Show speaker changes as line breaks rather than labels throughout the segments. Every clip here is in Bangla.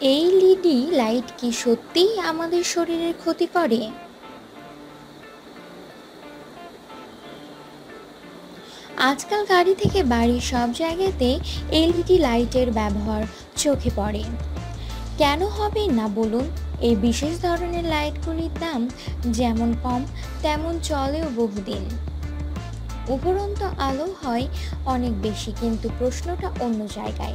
এই লাইট কি সত্যিই আমাদের শরীরের ক্ষতি করে? আজকাল গাড়ি থেকে বাড়ির সব জায়গাতে এলইডি লাইটের ব্যবহার চোখে পড়ে। কেন হবে না বলুন? এই বিশেষ ধরনের লাইটগুলির দাম যেমন কম, তেমন চলেও বহুদিন। উপরন্ত আলো হয় অনেক বেশি, কিন্তু প্রশ্নটা অন্য জায়গায়।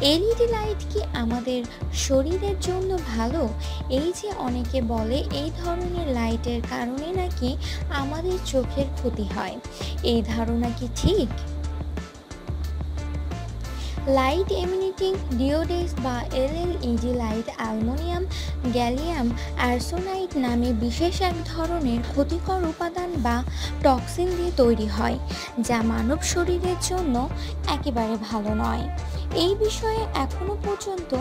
এলইডি লাইট কি আমাদের শরীরের জন্য ভালো? এই যে অনেকে বলে এই ধরনের লাইটের কারণে নাকি আমাদের চোখের ক্ষতি হয়। এই ধারণা কি ঠিক? লাইট এমিনিটিং, ডিওডেস বা LED light, aluminium, gallium, arsenide নামে বিশেষ এক ধরনের ক্ষতিকর উপাদান বা টক্সিন দিয়ে তৈরি হয়, যা মানব শরীরের জন্য একেবারে ভালো নয়। এই বিষয়ে এখনও পর্যন্ত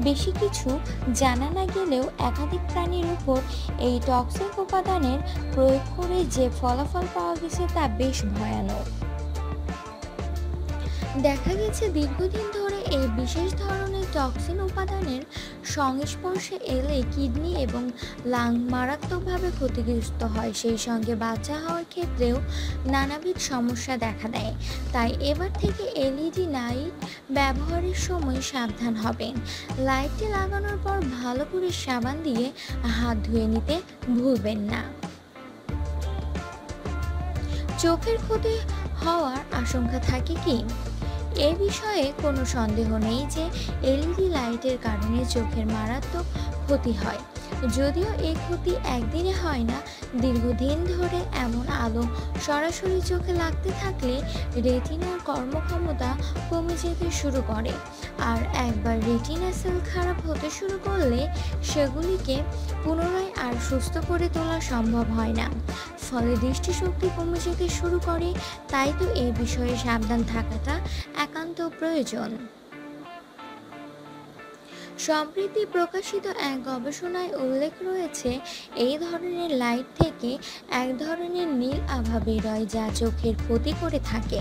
বেশি কিছু জানা না গেলেও একাধিক প্রাণীর উপর এই টক্সিক উপাদানের প্রয়োগ করে যে ফলাফল পাওয়া গেছে তা বেশ ভয়ানক। দেখা গেছে দীর্ঘদিন ধরে এই বিশেষ ধরনের টক্সিন উপাদানের সংস্পর্শে এলে কিডনি এবং লাং মারাত্মকভাবে ক্ষতিগ্রস্ত হয়। সেই সঙ্গে বাচ্চা হওয়ার ক্ষেত্রেও নানাবিধ সমস্যা দেখা দেয়। তাই এবার থেকে এলইডি লাইট ব্যবহারের সময় সাবধান হবেন। লাইটটি লাগানোর পর ভালো করে সাবান দিয়ে হাত ধুয়ে নিতে ভুলবেন না। চোখের ক্ষতি হওয়ার আশঙ্কা থাকে কি? এ বিষয়ে কোনো সন্দেহ নেই যে এলইডি লাইটের কারণে চোখের মারাত্মক ক্ষতি হয়। যদিও এই ক্ষতি একদিনে হয় না, দীর্ঘদিন ধরে এমন আলো সরাসরি চোখে লাগতে থাকলে রেটিনার কর্মক্ষমতা কমে যেতে শুরু করে। আর একবার রেটিনা সেল খারাপ হতে শুরু করলে সেগুলিকে পুনরায় আর সুস্থ করে তোলা সম্ভব হয় না। ফলে দৃষ্টিশক্তি কমে যেতে শুরু করে, তাই তো এই বিষয়ে সাবধান থাকাটা একান্ত প্রয়োজন। সম্প্রতি প্রকাশিত এক গবেষণায় উল্লেখ রয়েছে, এই ধরনের লাইট থেকে এক ধরনের নীল আভা বেরোয় যা চোখের ক্ষতি করে থাকে।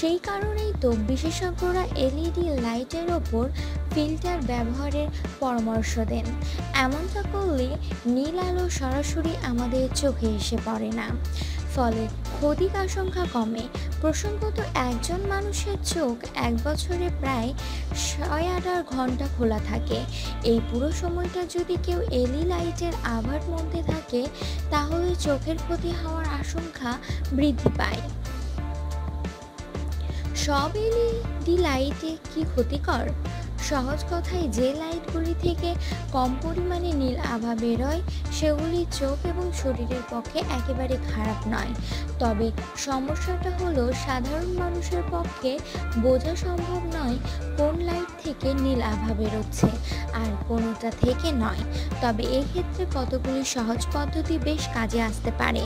সেই কারণেই তো বিশেষজ্ঞরা এলইডি লাইটের ওপর ফিল্টার ব্যবহারের পরামর্শ দেন। এমনটা করলে নীল আলো সরাসরি আমাদের চোখে এসে পড়ে না। ফলে ক্ষতির আশঙ্কা কমে। প্রসঙ্গত একজন মানুষের চোখ এক বছরে প্রায় ছয় আঠার ঘণ্টা খোলা থাকে। এই পুরো সময়টা যদি কেউ এলি লাইটের আভার মধ্যে থাকে, তাহলে চোখের ক্ষতি হওয়ার আশঙ্কা বৃদ্ধি পায়। সব এলইডি লাইটে কি ক্ষতিকর? সহজ কথায় যে লাইটগুলি থেকে কম পরিমাণে নীল আভা বেরোয়, সেগুলি চোখ এবং শরীরের পক্ষে একেবারে খারাপ নয়। তবে সমস্যাটা হলো সাধারণ মানুষের পক্ষে বোঝা সম্ভব নয় কোন লাইট থেকে নীল আভা বেরোচ্ছে আর কোনোটা থেকে নয়। তবে এক্ষেত্রে কতগুলি সহজ পদ্ধতি বেশ কাজে আসতে পারে।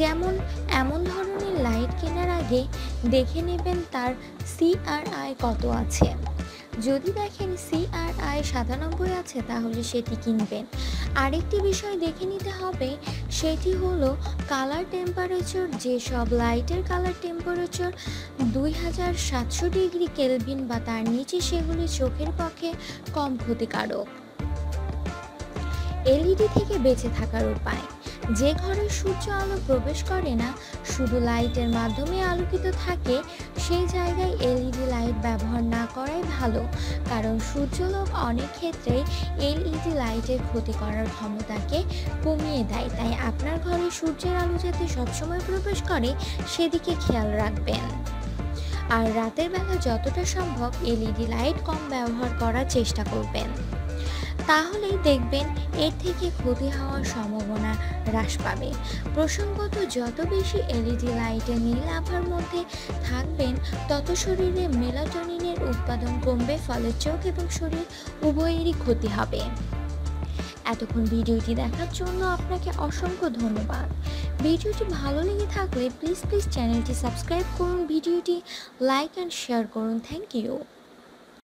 যেমন এমন ধরনের লাইট কেনার আগে দেখে নেবেন তার সিআরআই কত আছে। যদি দেখেন সিআরআই সাতানব্বই আছে, তাহলে সেটি কিনবেন। আরেকটি বিষয় দেখে নিতে হবে, সেটি হলো কালার টেম্পারেচার যেসব লাইটের কালার টেম্পারেচার দুই হাজার সাতশো ডিগ্রি কেলভিন বা তার নিচে সেগুলি চোখের পক্ষে কম ক্ষতিকারক। এলইডি থেকে বেঁচে থাকার উপায়। যে ঘরে সূর্য আলো প্রবেশ করে না, শুধু লাইটের মাধ্যমে আলোকিত থাকে, সেই জায়গায় এলইডি লাইট ব্যবহার না করাই ভালো। কারণ সূর্যলোক অনেক ক্ষেত্রে এলইডি লাইটের ক্ষতি করার ক্ষমতাকে কমিয়ে দেয়। তাই আপনার ঘরে সূর্যের আলো যাতে সবসময় প্রবেশ করে, সেদিকে খেয়াল রাখবেন। আর রাতের বেলা যতটা সম্ভব এলইডি লাইট কম ব্যবহার করার চেষ্টা করবেন। তাহলেই দেখবেন এর থেকে ক্ষতি হওয়ার সম্ভাবনা হ্রাস পাবে। প্রসঙ্গত যত বেশি এলইডি লাইটে নীল আভার মধ্যে থাকবেন, তত শরীরে মেলাটোনিনের উৎপাদন কমবে, ফলে চোখ এবং শরীর উভয়েরই ক্ষতি হবে। এতক্ষণ ভিডিওটি দেখার জন্য আপনাকে অসংখ্য ধন্যবাদ। ভিডিওটি ভালো লেগে থাকলে প্লিজ প্লিজ চ্যানেলটি সাবস্ক্রাইব করুন, ভিডিওটি লাইক অ্যান্ড শেয়ার করুন। Thank you